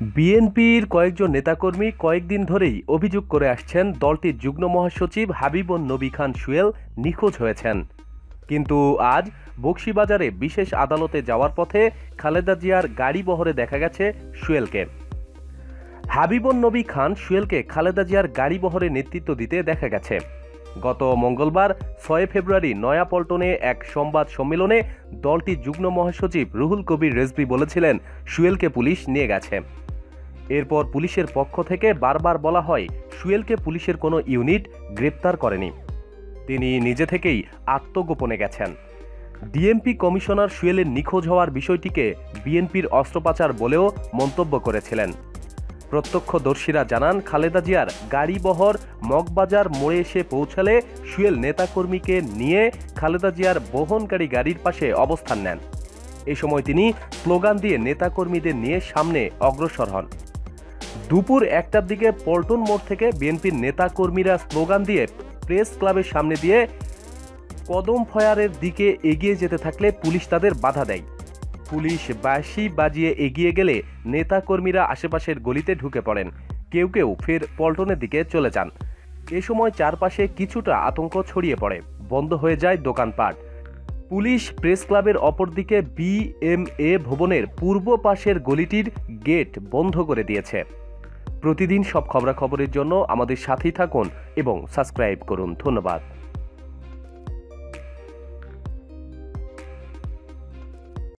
বিএনপির কয়েকজন নেতাকর্মী কয়েকদিন ধরেই অভিযোগ করে আসছেন, দলটির যুগ্ম মহাসচিব হাবিবুন নবী খান সুয়েল নিখোঁজ হয়েছেন। কিন্তু আজ বক্সিবাজারে বিশেষ আদালতে যাওয়ার পথে খালেদা জিয়ার গাড়ি বহরে দেখা গেছে সুয়েলকে। হাবিবুন নবী খান সুয়েলকে খালেদা জিয়ার গাড়ি বহরে নেতৃত্ব দিতে দেখা গেছে। গত মঙ্গলবার ছয় ফেব্রুয়ারি নয়াপল্টনে এক সংবাদ সম্মেলনে দলটির যুগ্ম মহাসচিব রুহুল কবির রেজবি বলেছিলেন, সুয়েলকে পুলিশ নিয়ে গেছে। এরপর পুলিশের পক্ষ থেকে বারবার বলা হয়, সুয়েলকে পুলিশের কোনো ইউনিট গ্রেপ্তার করেনি। তিনি নিজে থেকেই আত্মগোপনে গেছেন। ডিএমপি কমিশনার সুয়েলের নিখোঁজ হওয়ার বিষয়টিকে বিএনপির অস্ত্রোপাচার বলেও মন্তব্য করেছিলেন। প্রত্যক্ষদর্শীরা জানান, খালেদা জিয়ার গাড়িবহর মগবাজার মোড়ে এসে পৌঁছালে সুয়েল নেতাকর্মীকে নিয়ে খালেদা জিয়ার বহনকারী গাড়ির পাশে অবস্থান নেন। এ সময় তিনি স্লোগান দিয়ে নেতাকর্মীদের নিয়ে সামনে অগ্রসর হন। দুপুর একটার দিকে পল্টন মোড় থেকে বিএনপির নেতাকর্মীরা স্লোগান দিয়ে প্রেস ক্লাবের সামনে দিয়ে কদম ফয়ারের দিকে এগিয়ে যেতে থাকলে পুলিশ তাদের বাধা দেয়। পুলিশ বাঁশি বাজিয়ে এগিয়ে গেলে নেতাকর্মীরা আশেপাশের গলিতে ঢুকে পড়েন। কেউ কেউ ফের পল্টনের দিকে চলে যান। এ সময় চারপাশে কিছুটা আতঙ্ক ছড়িয়ে পড়ে। বন্ধ হয়ে যায় দোকানপাট। পুলিশ প্রেস ক্লাবের অপরদিকে বিএমএ ভবনের পূর্ব পাশের গলিটির গেট বন্ধ করে দিয়েছে। প্রতিদিন সব খবরাখবরের জন্য আমাদের সাথেই থাকুন এবং সাবস্ক্রাইব করুন। ধন্যবাদ।